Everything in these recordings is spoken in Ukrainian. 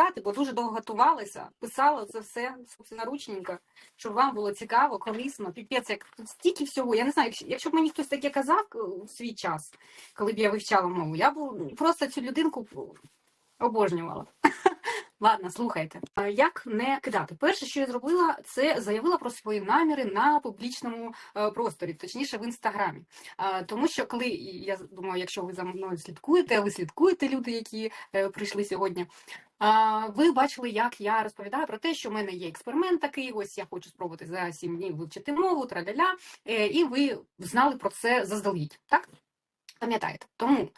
прочитати, бо дуже довго готувалася, писала це все собственноручненько, щоб вам було цікаво, корисно, піпець, як тут стільки всього. Я не знаю, якщо, якщо б мені хтось таке казав е, у свій час, коли б я вивчала мову, я б просто цю людинку обожнювала. Ладно, слухайте. Як не кидати? Перше, що я зробила, це заявила про свої наміри на публічному е, просторі, точніше в інстаграмі. Тому що коли я думаю, якщо ви за мною слідкуєте, а ви слідкуєте люди, які е, прийшли сьогодні. Ви бачили, як я розповідаю про те, що в мене є експеримент такий. Ось я хочу спробувати за сім днів вивчити мову, траляля, е, і ви знали про це заздалегідь, так? Пам'ятаєте? Тому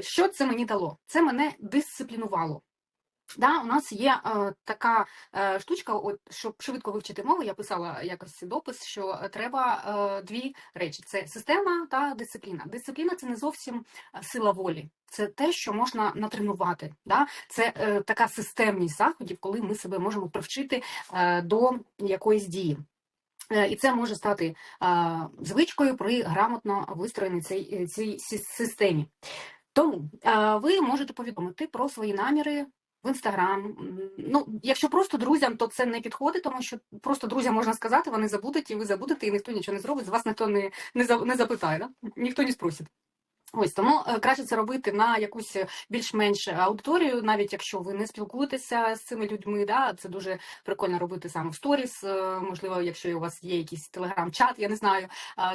що це мені дало? Це мене дисциплінувало. Да, у нас є е, така е, штучка, от, щоб швидко вивчити мову, я писала якось допис, що е, треба е, дві речі: це система та дисципліна. Дисципліна це не зовсім е, сила волі, це те, що можна натренувати. Да? Це е, така системність заходів, коли ми себе можемо привчити е, до якоїсь дії. Е, І це може стати е, звичкою при грамотно вистроєній цій, цій системі. Тому е, ви можете повідомити про свої наміри в інстаграм. Ну, якщо просто друзям, то це не підходить, тому що просто друзям можна сказати, вони забудуть, і ви забудете, і ніхто нічого не зробить, з вас ніхто не, не, за- не запитає, да? ніхто не спросить. Ось тому е, краще це робити на якусь е, більш-менш аудиторію, навіть якщо ви не спілкуєтеся з цими людьми. Да, це дуже прикольно робити саме в сторіс. е, Можливо, якщо у вас є якийсь телеграм-чат, я не знаю,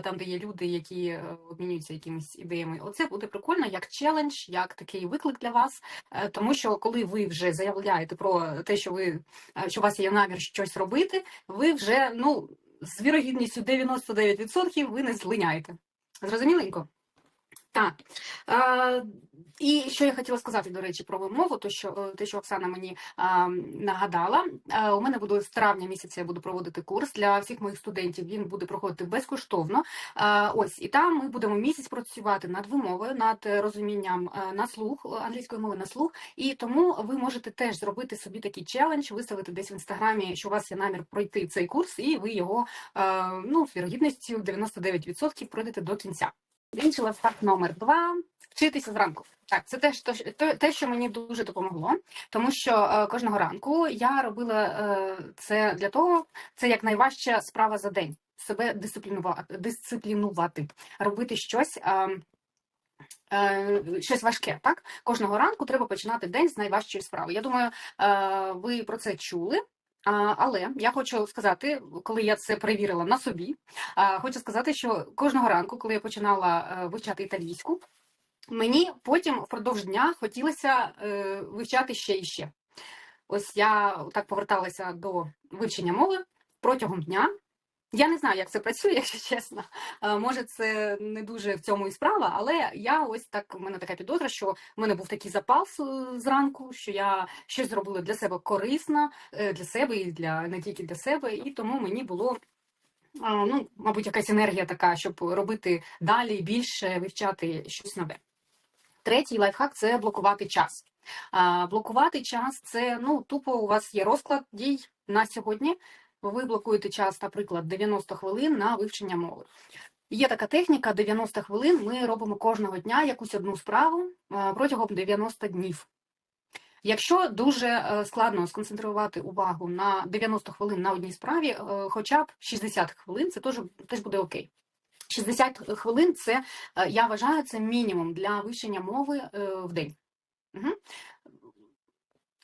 там де є люди, які е, обмінюються якимись ідеями. Оце буде прикольно як челендж, як такий виклик для вас. Е, Тому що коли ви вже заявляєте про те, що ви е, що у вас є намір щось робити, ви вже ну з вірогідністю 99% ви не злиняєте. Зрозуміленько? Так. Е, і що я хотіла сказати, до речі, про вимову, то що е, те, що Оксана мені е, нагадала, е, у мене буде з травня місяця я буду проводити курс для всіх моїх студентів. Він буде проходити безкоштовно. Е, ось і там ми будемо місяць працювати над вимовою, над розумінням е, на слух е, англійської мови на слух. І тому ви можете теж зробити собі такий челендж, виставити десь в інстаграмі, що у вас є намір пройти цей курс, і ви його е, ну з вірогідністю 99% пройдете до кінця. Інший лайфхак номер два вчитися зранку. Так, це теж те, що мені дуже допомогло, тому що е, кожного ранку я робила е, це для того, це як найважча справа за день. Себе дисциплінувати, дисциплінувати, робити щось. Е, Щось важке, так кожного ранку треба починати день з найважчої справи. Я думаю, ви про це чули. Але я хочу сказати, коли я це перевірила на собі, хочу сказати, що кожного ранку, коли я починала е, вивчати італійську, мені потім впродовж дня хотілося е, вивчати ще і ще. Ось я так поверталася до вивчення мови протягом дня. Я не знаю, як це працює, якщо чесно. Е, Може, це не дуже в цьому і справа, але я ось так, у мене така підозра, що в мене був такий запас е, зранку, що я щось зробила для себе корисно, е, для себе і для не тільки для себе, і тому мені було. Ну, мабуть, якась енергія така, щоб робити далі більше вивчати щось нове. Третій лайфхак це блокувати час. А, блокувати час це ну тупо у вас є розклад дій на сьогодні. Ви блокуєте час, наприклад, 90 хвилин на вивчення мови. Є така техніка: 90 хвилин. Ми робимо кожного дня якусь одну справу протягом 90 днів. Якщо дуже е, складно сконцентрувати увагу на 90 хвилин на одній справі, е, хоча б 60 хвилин, це теж, теж буде окей. 60 хвилин це е, я вважаю це мінімум для вивчення мови е, в день. Угу.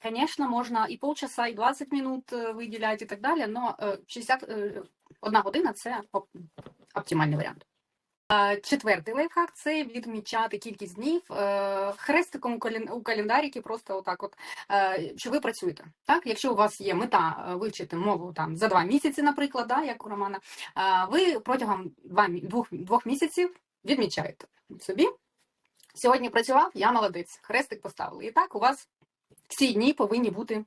Звісно, можна і полчаса, і 20 минут е, виділяти і так далі, але 60, е, одна година це оптимальний варіант. Четвертий лайфхак це відмічати кількість днів е, хрестиком у кален- у календаріки, просто отак, от е, що ви працюєте. Так, якщо у вас є мета е, вивчити мову там за два місяці, наприклад, да, як у Романа, ви протягом двох, двох місяців відмічаєте собі. Сьогодні працював, я молодець, хрестик поставили. І так у вас всі дні повинні бути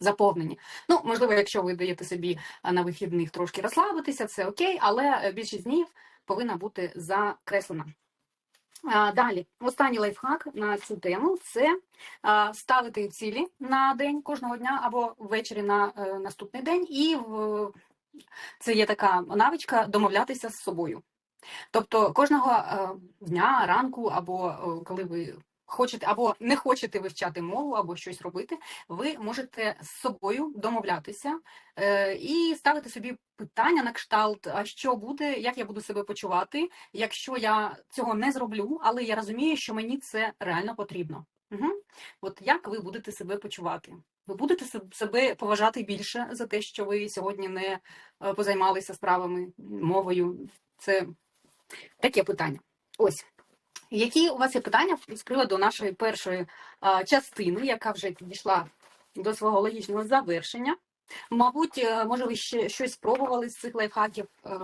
заповнені. Ну, можливо, якщо ви даєте собі на вихідних трошки розслабитися, це окей, але е, більшість днів повинна бути закреслена. Далі, останній лайфхак на цю тему це ставити цілі на день кожного дня або ввечері на е, наступний день, і це є така навичка домовлятися з собою. Тобто кожного е, дня, ранку, або е, коли ви хочете або не хочете вивчати мову, або щось робити, ви можете з собою домовлятися е, і ставити собі питання на кшталт, а що буде, як я буду себе почувати, якщо я цього не зроблю, але я розумію, що мені це реально потрібно. Угу. От як ви будете себе почувати? Ви будете себе поважати більше за те, що ви сьогодні не е, позаймалися справами, мовою? Це таке питання. Ось. Які у вас є питання з приводу нашої першої а, частини, яка вже підійшла до свого логічного завершення? Мабуть, е, може, ви ще щось спробували з цих лайфхаків, е,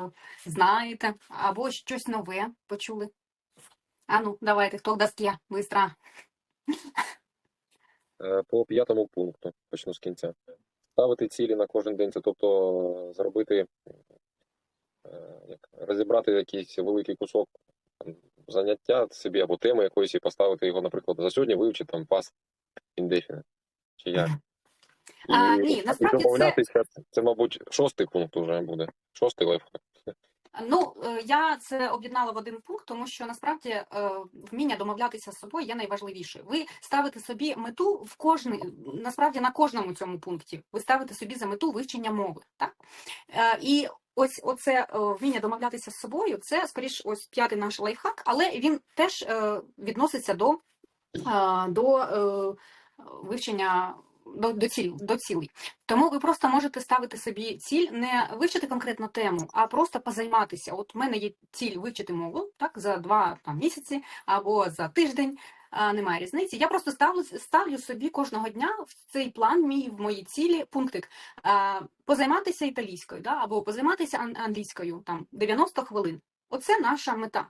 знаєте, або щось нове почули? Ану, давайте, хто дасть я? Бистра. Е, По п'ятому пункту почну з кінця. Ставити цілі на кожен день, це тобто зробити, як, розібрати якийсь великий кусок заняття собі або теми якоїсь і поставити його, наприклад, за сьогодні вивчити там past indefinite. Чи як? І, ні, насправді це- це... це, мабуть, шостий пункт вже буде. Шостий лайфхак. Ну, е, я це об'єднала в один пункт, тому що насправді е, вміння домовлятися з собою є найважливіше. Ви ставите собі мету в кожний, насправді на кожному цьому пункті. Ви ставите собі за мету вивчення мови. Так? Е, І ось оце е, вміння домовлятися з собою, це скоріш ось п'ятий наш лайфхак, але він теж е, відноситься до, е, до вивчення. До, до, ціль, до цілей. Тому ви просто можете ставити собі ціль не вивчити конкретну тему, а просто позайматися. От в мене є ціль вивчити мову так за два там, місяці або за тиждень. А, немає різниці. Я просто ставлю, ставлю собі кожного дня в цей план, мій в мої цілі, пунктик а, позайматися італійською, да, або позайматися англійською там 90 хвилин. Оце наша мета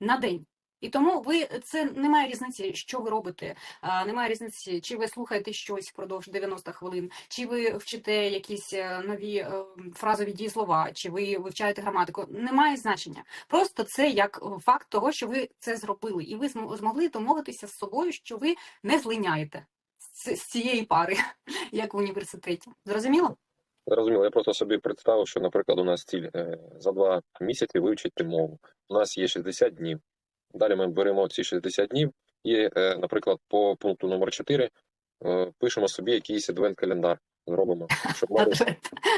на день. І тому ви це немає різниці, що ви робите. А, немає різниці, чи ви слухаєте щось впродовж 90 хвилин, чи ви вчите якісь е, нові е, фразові дієслова, чи ви вивчаєте граматику. Немає значення. Просто це як е, факт того, що ви це зробили, і ви зм- змогли домовитися з собою, що ви не злиняєте з, цієї пари, як в університеті. Зрозуміло? Зрозуміло, я просто собі представив, що, наприклад, у нас ціль за два місяці вивчити мову. У нас є 60 днів. Далі ми беремо ці 60 днів і, е, наприклад, по пункту номер 4 е, пишемо собі якийсь адвент-календар. Зробимо. Щоб мали...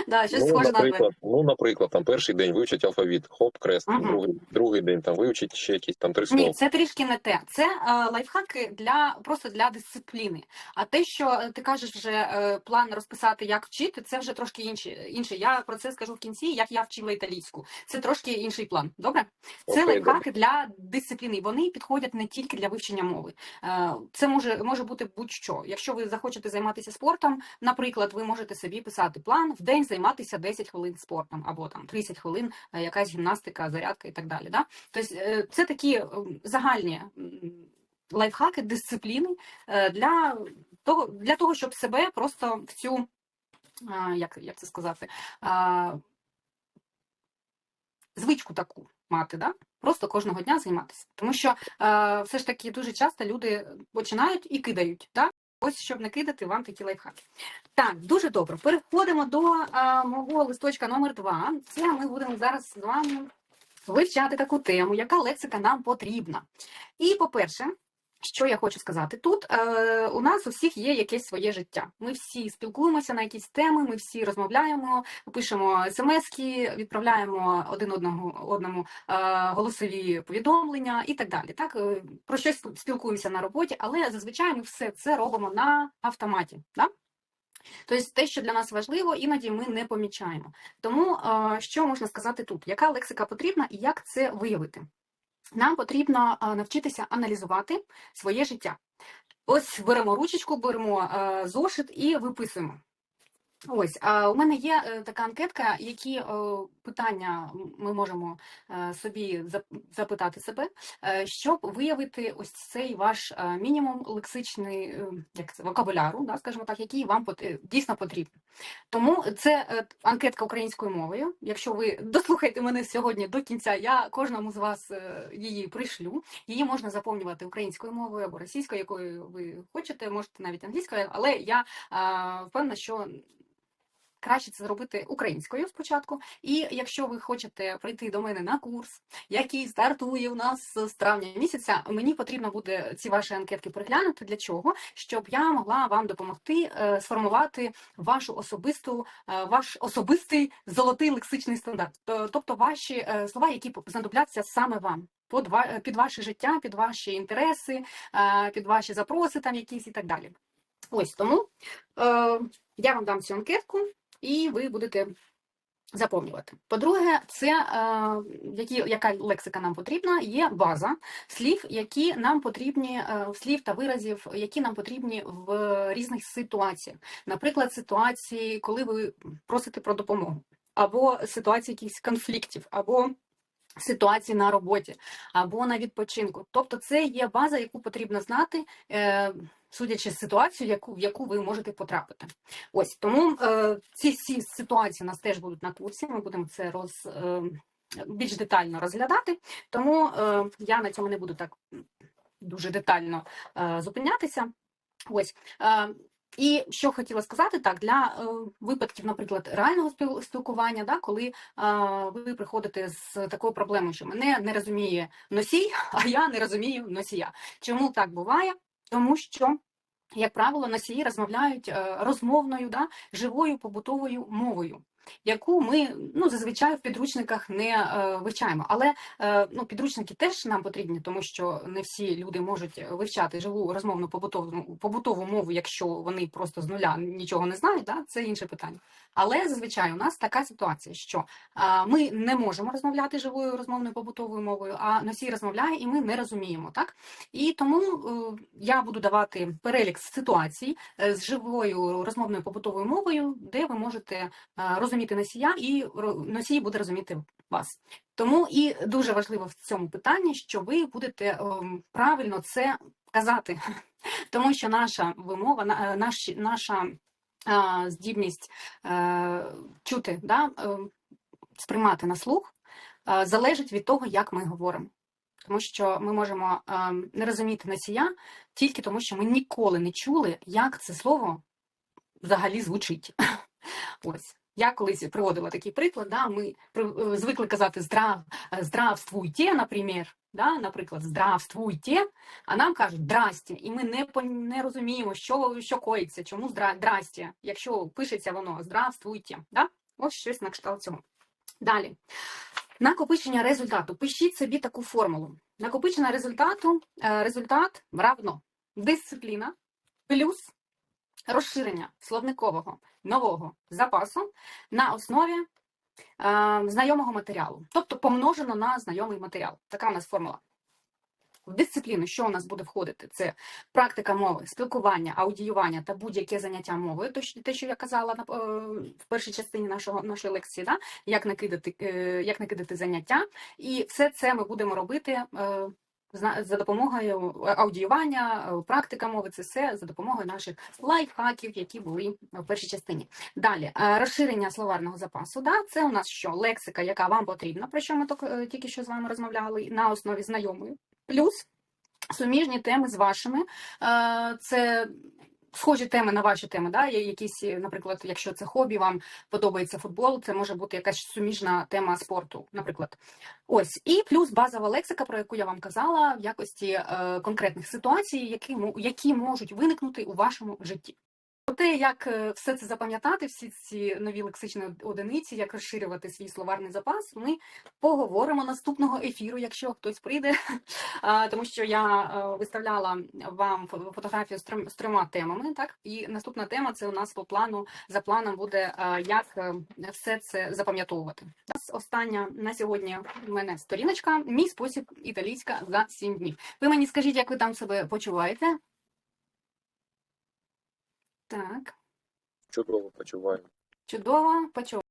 Да, щось ну, схоже на наприклад, ну, наприклад, там перший день вивчить алфавіт, хоп, крест, Мгм. другий, другий день там вивчить ще якісь там три слова. Ні, це трішки не те. Це е, лайфхаки для просто для дисципліни. А те, що е, ти кажеш, вже е, план розписати, як вчити, це вже трошки інше. інше. Я про це скажу в кінці, як я вчила італійську. Це трошки інший план. Добре? Це Окей, лайфхаки для дисципліни. Вони підходять не тільки для вивчення мови. Е, Це може може бути будь-що. Якщо ви захочете займатися спортом, наприклад, ви можете собі писати план в день займатися 10 хвилин спортом, або там 30 хвилин е, якась гімнастика, зарядка і так далі. Да? Тобто е, це такі е, загальні лайфхаки, дисципліни для того, для того, щоб себе просто в цю, як, як це сказати, звичку таку мати, да? просто кожного дня займатися. Тому що все ж таки дуже часто люди починають і кидають. Да? Ось щоб не кидати вам такі лайфхаки. Так, дуже добре. Переходимо до а, мого листочка номер два. Це ми будемо зараз з вами вивчати таку тему, яка лексика нам потрібна. І, по-перше, що я хочу сказати, тут е, у нас у всіх є якесь своє життя. Ми всі спілкуємося на якісь теми, ми всі розмовляємо, пишемо смски, відправляємо один одного одному е, голосові повідомлення і так далі. Так Е, про щось спілкуємося на роботі, але зазвичай ми все це робимо на автоматі. Да? Тобто те, що для нас важливо, іноді ми не помічаємо. Тому е, що можна сказати тут? Яка лексика потрібна і як це виявити? Нам потрібно е, навчитися аналізувати своє життя. Ось беремо ручечку, беремо е, зошит і виписуємо. Ось, у мене є е, така анкетка, які питання ми можемо е, собі запитати себе, е, щоб виявити ось цей ваш мінімум лексичний як це, вокабуляру, да, скажімо так, який вам дійсно потрібен. Тому це анкетка українською мовою. Якщо ви дослухаєте мене сьогодні до кінця, я кожному з вас її пришлю. Її можна заповнювати українською мовою або російською, якою ви хочете, можете навіть англійською, але я впевнена, що краще це зробити українською спочатку. І якщо ви хочете прийти до мене на курс, який стартує у нас з травня місяця, мені потрібно буде ці ваші анкетки переглянути. Для чого? Щоб я могла вам допомогти е, сформувати вашу особисту, е, ваш особистий золотий лексичний стандарт, тобто ваші е, слова, які знадобляться саме вам. Під, ва- під ваше життя, під ваші інтереси, під ваші запроси там якісь і так далі. Ось тому е, я вам дам цю анкетку, і ви будете заповнювати. По-друге, це е, які, яка лексика нам потрібна, є база слів, які нам потрібні, е, слів та виразів, які нам потрібні в різних ситуаціях. Наприклад, ситуації, коли ви просите про допомогу, або ситуації якихось конфліктів, або ситуації на роботі, або на відпочинку. Тобто, це є база, яку потрібно знати. Судячи з ситуацію, яку, в яку ви можете потрапити. Ось тому е, ці всі ситуації у нас теж будуть на курсі. Ми будемо це роз, е, більш детально розглядати. Тому е, я на цьому не буду так дуже детально е, зупинятися. Ось. Е, і що хотіла сказати, так, для е, випадків, наприклад, реального спілкування, да, коли е, ви приходите з такою проблемою, що мене не розуміє носій, а я не розумію носія. Чому так буває? Тому що, як правило, носії розмовляють е, розмовною, да, живою побутовою мовою. Яку ми ну зазвичай в підручниках не е, вивчаємо, але е, ну підручники теж нам потрібні, тому що не всі люди можуть вивчати живу розмовну побутову побутову мову, якщо вони просто з нуля нічого не знають. Да? Це інше питання. Але зазвичай у нас така ситуація, що е, ми не можемо розмовляти живою розмовною побутовою мовою, а носій розмовляє, і ми не розуміємо. Так і тому е, я буду давати перелік ситуацій е, з живою розмовною побутовою мовою, де ви можете е, розуміти носія, і носій буде розуміти вас. Тому і дуже важливо в цьому питанні, що ви будете ем, правильно це казати, тому що наша вимова, е, наш, наша е, здібність е, чути, да, е, сприймати на слух, е, залежить від того, як ми говоримо. Тому що ми можемо е, не розуміти носія тільки тому, що ми ніколи не чули, як це слово взагалі звучить. Ось. Я колись приводила такий приклад, да, ми е, звикли казати здрав, е, здравствуйте, наприклад, да, наприклад, здравствуйте, а нам кажуть здрасте, і ми не, не розуміємо, що, що коїться, чому здра, здрасте, якщо пишеться воно здравствуйте. Да? Ось щось на кшталт цього. Далі. Накопичення результату. Пишіть собі таку формулу. Накопичення результату, е, результат равно дисципліна плюс розширення словникового нового запасу на основі е, знайомого матеріалу, тобто помножено на знайомий матеріал. Така у нас формула. В дисципліну, що у нас буде входити? Це практика мови, спілкування, аудіювання та будь-яке заняття мовою, те, що я казала на, е, в першій частині нашого, нашої лекції, да? як, накидати, е, як накидати заняття. І все це ми будемо робити е, за допомогою аудіювання, практика мови, це все за допомогою наших лайфхаків, які були в першій частині. Далі е, розширення словарного запасу. Да? Це у нас що? Лексика, яка вам потрібна, про що ми е, тільки що з вами розмовляли, на основі знайомої. Плюс суміжні теми з вашими. Е, Це схожі теми на ваші теми. Да? Якісь, е, наприклад, якщо це хобі, вам подобається футбол, це може бути якась суміжна тема спорту, наприклад. Ось і плюс базова лексика, про яку я вам казала, в якості е, конкретних ситуацій, які, які можуть виникнути у вашому житті. Про те, як е, все це запам'ятати, всі ці нові лексичні одиниці, як розширювати свій словарний запас, ми поговоримо наступного ефіру, якщо хтось прийде, тому що я е, виставляла вам фотографію з трьома темами. Так, і наступна тема це у нас по плану за планом буде е, як все це запам'ятовувати. Остання на сьогодні в мене сторіночка. Мій спосіб італійська за 7 днів. Ви мені скажіть, як ви там себе почуваєте? Так, Чудово почуваємо. чудово, почув.